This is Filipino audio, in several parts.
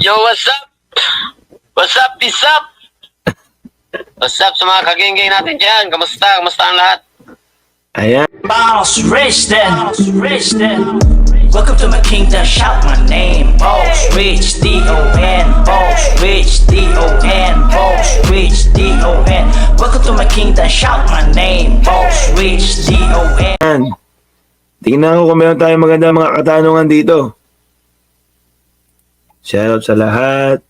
Yo, what's up? What's up, what's up? What's up sa mga kagengeng natin dyan? Kamusta? Kamusta ang lahat? Ayan. Boss rich then, rich then. Welcome to my kingdom, shout my name. Boss rich, D O N. Boss rich, D O N. Boss rich, D O N. Welcome to my kingdom, shout my name. Boss rich, D O N. Ayan. Tingnan ko kung meron tayong maganda mga katanungan dito. Shoutout sa lahat.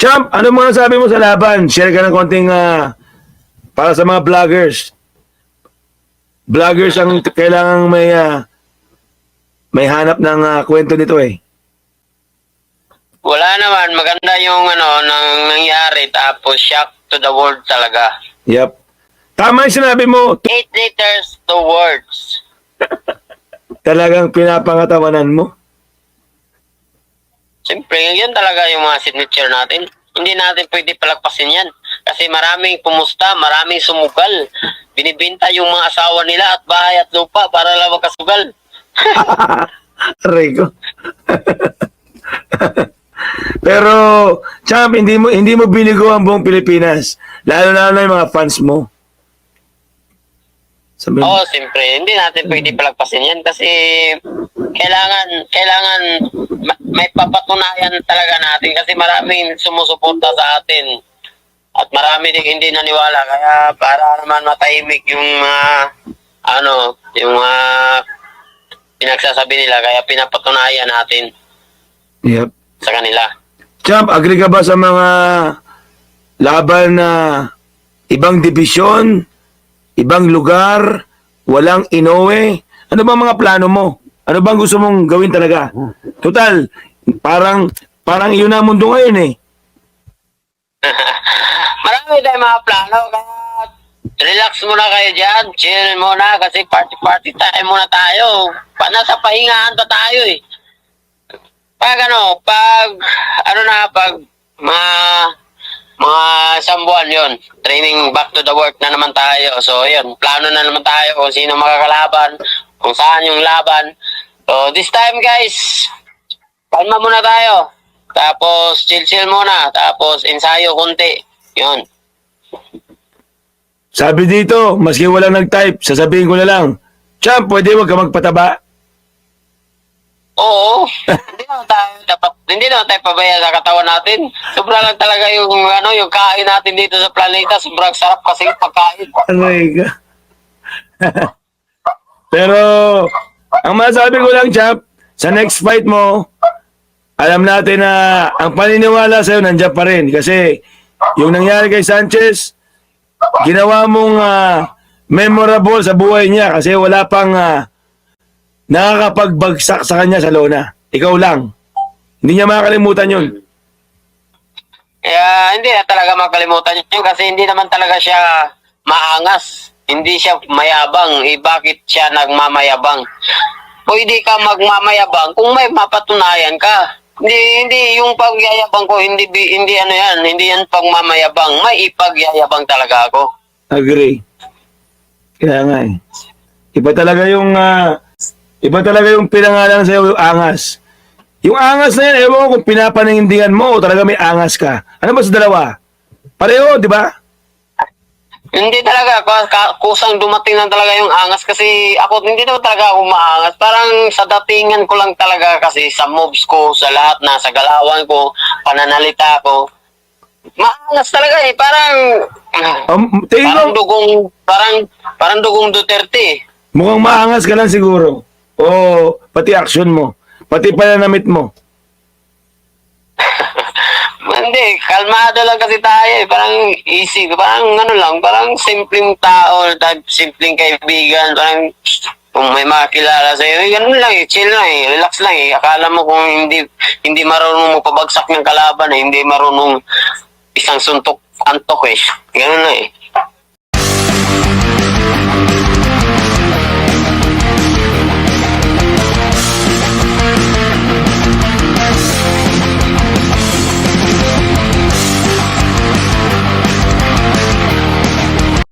Champ, ano mga sabi mo sa laban? Share ka ng konting ah, para sa mga vloggers. Vloggers ang kailangang may ah, may hanap ng ah, kwento nito eh. Wala naman. Maganda yung ano, nang nangyari. Tapos shock to the world talaga. Yep. Tama yung sinabi mo. Eight letters to words. Talagang pinapangatawanan mo. Siyempre, yun talaga yung mga signature natin. Hindi natin pwede palagpasin yan. Kasi maraming pumusta, maraming sumugal. Binibinta yung mga asawa nila at bahay at lupa para lang magkasugal. Ko. Pero, champ, hindi mo hindi mo binigo ang buong Pilipinas. Lalo na yung mga fans mo. Sabi Oo, siyempre. Hindi natin pwede palagpasin yan kasi kailangan, kailangan ma- may papatunayan talaga natin kasi maraming sumusuporta sa atin. At marami din hindi naniwala. Kaya para naman matahimik yung mga, ano, yung mga pinagsasabi nila. Kaya pinapatunayan natin Yep. sa kanila. Champ, agree ka ba sa mga laban na ibang division, ibang lugar, walang inowe? Ano ba mga plano mo? Ano bang gusto mong gawin talaga? Total, parang parang iyon na ang mundo ngayon eh. Marami tayong mga plano. Kaya relax muna kayo dyan. Chill muna kasi party-party time muna tayo. Pa, nasa pahingahan pa tayo eh. Pag ano, pag, ano na, pag mga, mga isang buwan yun, training back to the work na naman tayo. So, yun, plano na naman tayo kung sino makakalaban, kung saan yung laban. So, this time guys, palma muna tayo. Tapos, chill-chill muna. Tapos, ensayo kunti. Yun. Sabi dito, maski walang nag-type, sasabihin ko na lang, Champ, pwede wag ka magpataba. Oo. hindi naman tayo dapat, hindi naman tayo pabaya sa katawan natin. Sobra lang talaga yung, ano, yung kain natin dito sa planeta. Sobrang sarap kasi pagkain. Ka. Pero, ang masabi ko lang, Champ, sa next fight mo, alam natin na ang paniniwala sa'yo nandiyan pa rin. Kasi, yung nangyari kay Sanchez, ginawa mong ah, memorable sa buhay niya kasi wala pang ah, nakakapagbagsak sa kanya sa lona. Ikaw lang. Hindi niya makakalimutan yun. Kaya hindi na talaga makalimutan yun kasi hindi naman talaga siya maangas. Hindi siya mayabang. Eh, bakit siya nagmamayabang? Pwede ka magmamayabang kung may mapatunayan ka. Hindi, hindi, yung pagyayabang ko, hindi, hindi ano yan, hindi yan pagmamayabang. May ipagyayabang talaga ako. Agree. Kaya nga eh. Iba talaga yung ah, iba talaga yung pinangalan sa yung angas. Yung angas na yan, ewan ko kung pinapanindigan mo o talaga may angas ka. Ano ba sa dalawa? Pareho, di ba? Hindi talaga, kusang dumating lang talaga yung angas kasi ako hindi naman talaga ako maangas. Parang sa datingan ko lang talaga kasi sa moves ko, sa lahat na, sa galawan ko, pananalita ko. Maangas talaga eh, parang Um, parang dugong parang parang dugong Duterte. mukhang maangas ka lang siguro. O pati action mo. Pati pananamit mo. Hindi, kalmado lang kasi tayo eh. Parang easy. Parang ano lang, parang simpleng tao, type simpleng kaibigan. Parang kung may makakilala sa'yo, eh, ganun lang eh, chill lang eh, relax lang eh. Akala mo kung hindi hindi marunong mo pabagsak ng kalaban eh, hindi marunong isang suntok antok eh. Ganun lang eh.